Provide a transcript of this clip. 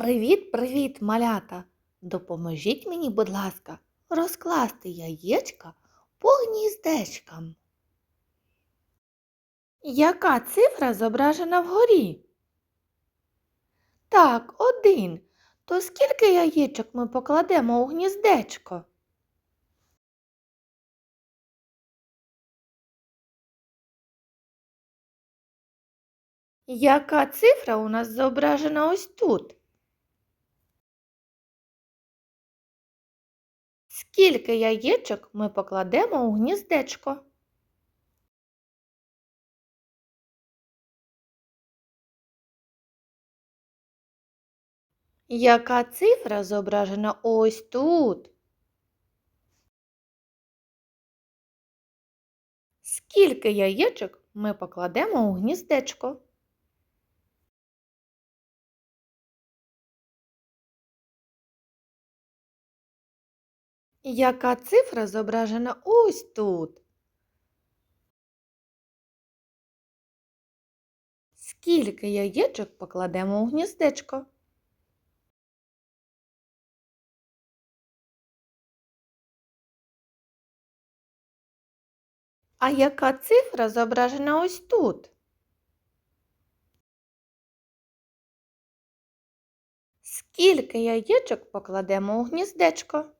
Привіт-привіт, малята! Допоможіть мені, будь ласка, розкласти яєчка по гніздечкам. Яка цифра зображена вгорі? Так, один. То скільки яєчок ми покладемо у гніздечко? Яка цифра у нас зображена ось тут? Скільки яєчок ми покладемо у гніздечко? Яка цифра зображена ось тут? Скільки яєчок ми покладемо у гніздечко? Яка цифра зображена ось тут? Скільки яєчок покладемо у гніздечко? А яка цифра зображена ось тут? Скільки яєчок покладемо у гніздечко?